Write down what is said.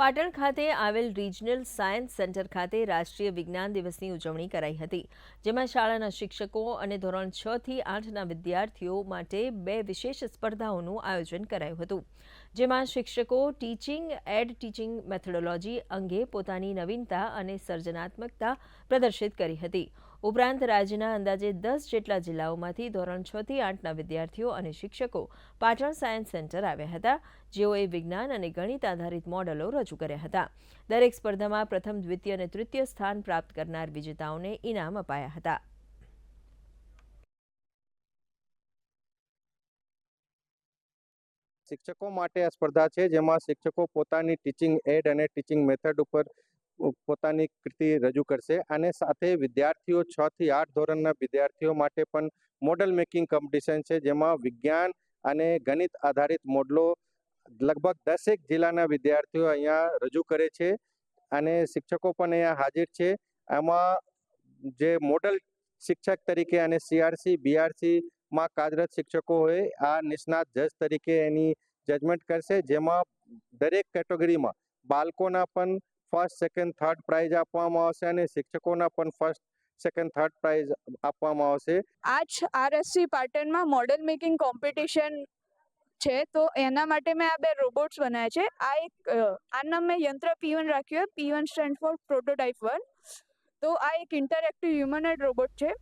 પાટણ ખાતે આવેલ regional science centre ખાતે રાષ્ટ્રીય વિજ્ઞાન દિવસની ઉજવણી કરાઈ હતી, જેમાં શાળાના શિક્ષકો અને ધોરણ છ થી આઠના વિદ્યાર્થીઓ માટે બે વિશેષ સ્પર્ધાઓનું આયોજન કરાયું હતું, જેમાં શિક્ષકો ટીચિંગ એડ ટીચિંગ મેથડોલોજી અંગે પોતાની નવીનતા અને સર્જનાત્મકતા પ્રદર્શિત કરી હતી. ઉપરાંત રાજ્યના અંદાજે દસ જેટલા જિલ્લાઓમાંથી ધોરણ છ થી આઠના વિદ્યાર્થીઓ અને શિક્ષકો પાટણ સાયન્સ સેન્ટર આવ્યા હતા. જેઓએ વિજ્ઞાન અને ગણિત આધારિત મોડલો રજૂ કર્યા હતા. દરેક સ્પર્ધામાં પ્રથમ, દ્વિતીય અને તૃતીય સ્થાન પ્રાપ્ત કરનાર વિજેતાઓને ઇનામ અપાયા હતા. શિક્ષકો માટે આ સ્પર્ધા છે, જેમાં શિક્ષકો પોતાની ટીચિંગ એડ અને ટીચિંગ મેથડ ઉપર પોતાની કૃતિ રજૂ કરશે અને સાથે વિદ્યાર્થીઓ છ થી આઠ ધોરણના વિદ્યાર્થીઓ માટે પણ મોડલ મેકિંગ કોમ્પિટિશન છે, જેમાં વિજ્ઞાન અને ગણિત આધારિત મોડલો લગભગ દસેક જિલ્લાના વિદ્યાર્થીઓ અહીંયા રજૂ કરે છે અને શિક્ષકો પણ અહીંયા હાજર છે. આમાં જે મોડલ શિક્ષક તરીકે અને સીઆરસી બીઆરસી માં કાર્યરત શિક્ષકો હોય, આ નિષ્ણાત જજ તરીકે એની જજમેન્ટ કરશે, જેમાં દરેક કેટેગરીમાં બાળકોના પણ ફર્સ્ટ સેકન્ડ થર્ડ પ્રાઇઝ આપવામાં આવશે અને શિક્ષકોના પણ ફર્સ્ટ સેકન્ડ થર્ડ પ્રાઇઝ આપવામાં આવશે. આજ આરએસસી પાટણમાં મોડલ મેકિંગ કોમ્પિટિશન છે, તો એના માટે મેં આ બે રોબોટ્સ બનાવ્યા છે. આ એક આ નામ મેં યંત્ર પી વન રાખ્યું P one stand for prototype one તો આ એક ઇન્ટરેક્ટિવ હ્યુમનોઇડ રોબોટ છે.